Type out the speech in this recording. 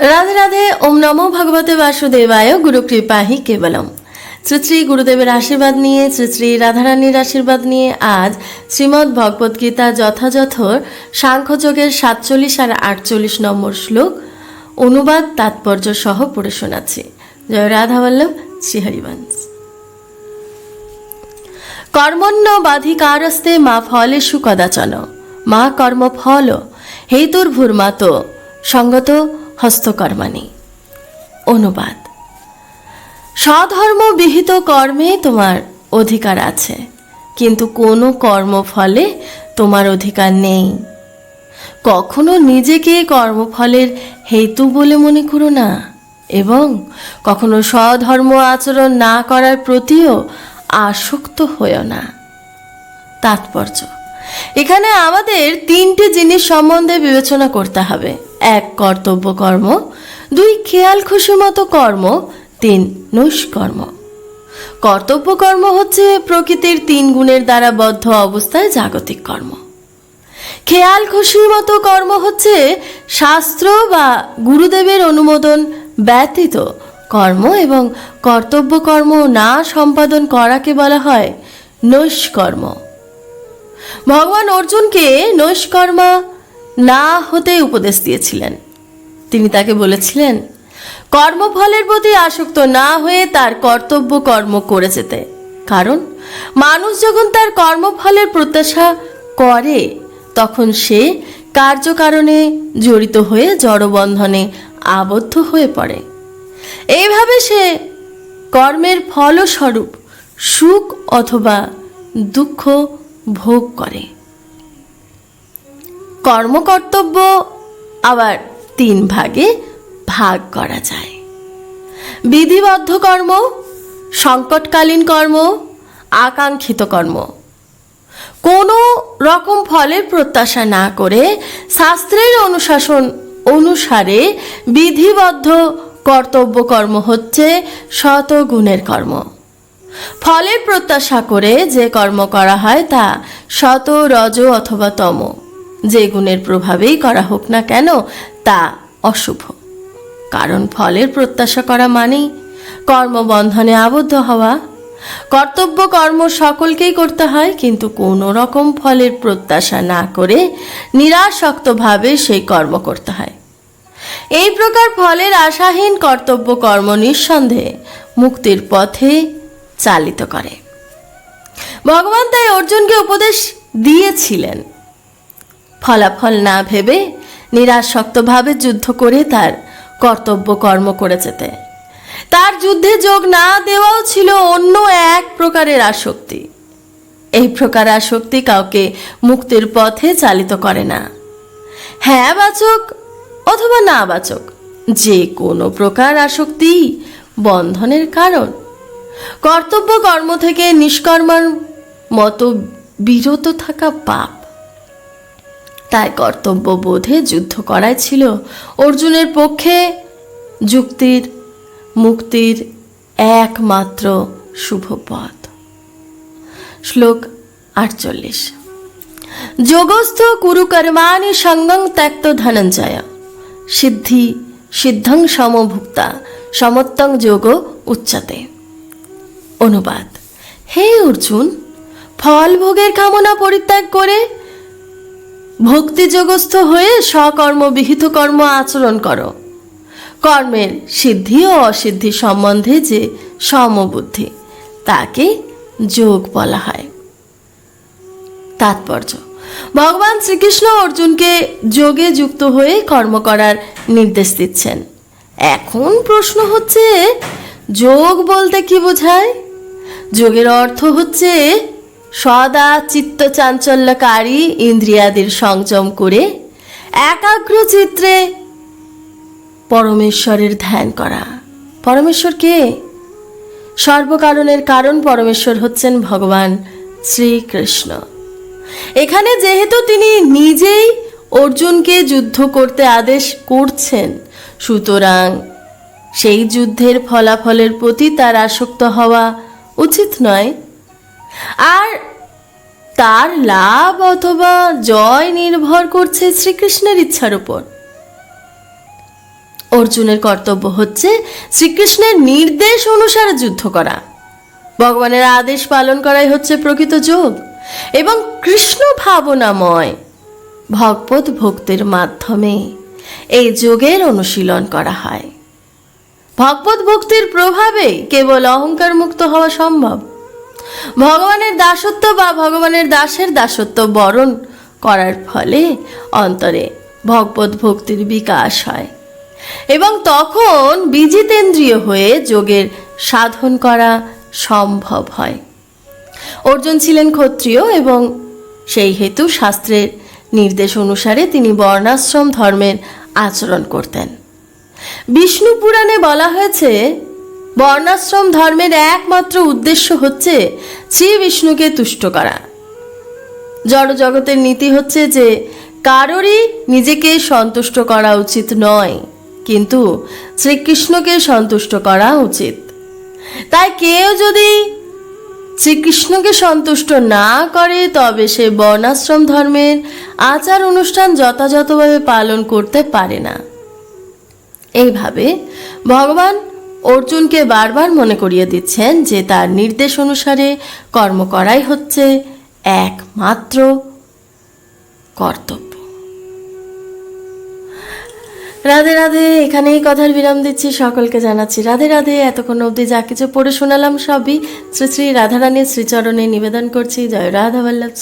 রাধে রাধে, ওম নমো ভগবতে বাসুদেবায়, গুরু কৃপাহি কেবলম। শ্রী শ্রী গুরুদেবের আশীর্বাদ নিয়ে, শ্রী শ্রী রাধারানীর আশীর্বাদ নিয়ে আজ শ্রীমদ্ ভগবদ্গীতা যথাযথ সাংখ্যযোগের সাতচল্লিশ আর আটচল্লিশ নম্বর শ্লোক, অনুবাদ তাৎপর্য সহ পড়ে শোনাচ্ছি। জয় রাধা বল্লভ শ্রীহরিবংশ কর্মণ্য বাধিকারস্তে মা ফলেষু কদাচন। মা কর্ম কর্মফল, হেতুর্ভুর্মাত। সঙ্গত হস্তকর্মাণি। অনুবাদ। স্বধর্ম বিহিত কর্মে তোমার অধিকার আছে, কিন্তু কোনো কর্মফলে তোমার অধিকার নেই। কখনো নিজেকে কর্মফলের হেতু বলে মনে করো না, এবং কখনো স্বধর্ম আচরণ না করার প্রতিও আসক্ত হয়েও না। তাৎপর্য। এখানে আমাদের তিনটি জিনিস সম্বন্ধে বিবেচনা করতে হবে। এক কর্তব্য কর্ম, দুই খেয়াল খুশি মতো কর্ম, তিন নৈষ্কর্ম কর্তব্য কর্ম হচ্ছে প্রকৃতির তিন গুণের দ্বারা বদ্ধ অবস্থায় জাগতিক কর্ম। খেয়াল খুশির মতো কর্ম হচ্ছে শাস্ত্র বা গুরুদেবের অনুমোদন ব্যতীত কর্ম এবং কর্তব্য কর্ম না সম্পাদন করাকে বলা হয় নৈষ্কর্ম ভগবান অর্জুনকে নৈষ্কর্মা না হতে উপদেশ দিয়েছিলেন। তিনি তাকে বলেছিলেন, কর্মফলের প্রতি আসক্ত না হয়ে তার কর্তব্য কর্ম করে যেতে। কারণ, মানুষ যখন তার কর্মফলের প্রত্যাশা করে, তখন সে কার্যকারণে জড়িত হয়ে জড়বন্ধনে আবদ্ধ হয়ে পড়ে। এইভাবে সে কর্মের ফলস্বরূপ সুখ অথবা দুঃখ ভোগ করে। কর্মকর্তব্য আবার তিন ভাগে ভাগ করা যায়। বিধিবদ্ধ কর্ম, সংকটকালীন কর্ম, আকাঙ্ক্ষিত কর্ম। কোনো রকম ফলের প্রত্যাশা না করে শাস্ত্রের অনুশাসন অনুসারে বিধিবদ্ধ কর্তব্য কর্ম হচ্ছে শত গুণের কর্ম। ফলের প্রত্যাশা করে যে কর্ম করা হয় তা শত রজ অথবা তম। যে গুণের প্রভাবেই করা হোক না কেন, তা অশুভ। কারণ ফলের প্রত্যাশা করা মানেই কর্মবন্ধনে আবদ্ধ হওয়া। কর্তব্য কর্ম সকলকেই করতে হয়, কিন্তু কোনো রকম ফলের প্রত্যাশা না করে নিরাসক্তভাবে সেই কর্ম করতে হয়। এই প্রকার ফলের আশাহীন কর্তব্য কর্ম নিঃসন্দেহে মুক্তির পথে চালিত করে। ভগবান তাই অর্জুনকে উপদেশ দিয়েছিলেন। ফলাফল না ভেবে নিরাসক্তভাবে যুদ্ধ করে তার কর্তব্য কর্ম করে যেতে। তার যুদ্ধে যোগ না দেওয়াও ছিল অন্য এক প্রকারের আসক্তি। এই প্রকার আসক্তি কাউকে মুক্তির পথে চালিত করে না। হ্যাঁ বাচক অথবা না বাচক, যে কোনো প্রকার আসক্তি বন্ধনের কারণ। কর্তব্য কর্ম থেকে নিষ্কর্মার মতো বিরত থাকা পাপ। তাই কর্তব্য বোধে যুদ্ধ করাই ছিল অর্জুনের পক্ষে যুক্তির, মুক্তির একমাত্র শুভ পথ। শ্লোক আটচল্লিশ। যোগস্থ কুরুকর্মাণি সঙ্গং ত্যক্ত ধনঞ্জয়। সিদ্ধি, সিদ্ধং সমভুক্তা, সমত্তং যোগ উচ্চতে। অনুবাদ। হে অর্জুন, ফল ভোগের কামনা পরিত্যাগ করে ভক্তিযোগস্থ হয়ে স্বকর্মবিহিত কর্ম আচরণ করো। কর্মের সিদ্ধি ও অসিদ্ধি সম্বন্ধে যে সমবুদ্ধি, তাকে যোগ বলা হয়। তাৎপর্য, ভগবান শ্রীকৃষ্ণ অর্জুনকে যোগে যুক্ত হয়ে কর্ম করার নির্দেশ দিচ্ছেন। এখন প্রশ্ন হচ্ছে, যোগ বলতে কি বোঝায়? যোগের অর্থ হচ্ছে সদা চিত্ত চাঞ্চল্যকারী ইন্দ্রিয়াদির সংযম করে একাগ্র চিত্রে পরমেশ্বরের ধ্যান করা। পরমেশ্বর কে? সর্বকারণের কারণ পরমেশ্বর হচ্ছেন ভগবান শ্রীকৃষ্ণ। এখানে যেহেতু তিনি নিজেই অর্জুনকে যুদ্ধ করতে আদেশ করছেন, সুতরাং সেই যুদ্ধের ফলাফলের প্রতি তার আসক্ত হওয়া উচিত নয়। আর তার লাভ অথবা জয় নির্ভর করছে শ্রীকৃষ্ণের ইচ্ছার উপর। অর্জুনের কর্তব্য হচ্ছে শ্রীকৃষ্ণের নির্দেশ অনুসারে যুদ্ধ করা। ভগবানের আদেশ পালন করাই হচ্ছে প্রকৃত যোগ। এবং কৃষ্ণ ভাবনাময় ভগবত ভক্তির মাধ্যমে এই যোগের অনুশীলন করা হয়। ভগবত ভক্তির প্রভাবে কেবল অহংকার মুক্ত হওয়া সম্ভব। ভগবানের দাসত্ব বা ভগবানের দাসের দাসত্ব বরণ করার ফলে অন্তরে ভগবত ভক্তির বিকাশ হয়। এবং তখন বিজিতেন্দ্রিয় হয়ে যোগের সাধন করা সম্ভব হয়। অর্জুন ছিলেন ক্ষত্রিয় এবং সেই হেতু শাস্ত্রের নির্দেশ অনুসারে তিনি বর্ণাশ্রম ধর্মের আচরণ করতেন। বিষ্ণু পুরাণে বলা হয়েছে বর্ণাশ্রম ধর্মের একমাত্র উদ্দেশ্য হচ্ছে শ্রী বিষ্ণুকে তুষ্ট করা। জড় জগতের নীতি হচ্ছে যে কারোরই নিজেকে সন্তুষ্ট করা উচিত নয়, কিন্তু শ্রীকৃষ্ণকে সন্তুষ্ট করা উচিত। তাই কেউ যদি শ্রীকৃষ্ণকে সন্তুষ্ট না করে, তবে সে বর্ণাশ্রম ধর্মের আচার অনুষ্ঠান যথাযথভাবে পালন করতে পারে না। এইভাবে ভগবান অর্জুনকে বারবার মনে করিয়ে দিচ্ছেন যে তার নির্দেশ অনুসারে কর্ম করাই হচ্ছে একমাত্র কর্তব্য। রাধে রাধে, এখানেই কথার বিরাম দিচ্ছি সকলকে জানাচ্ছি। রাধে রাধে, এতক্ষণ অবধি যা কিছু পড়ে শোনালাম সবই শ্রী শ্রী রাধারানীর শ্রীচরণে নিবেদন করছি। জয় রাধা বল্লভ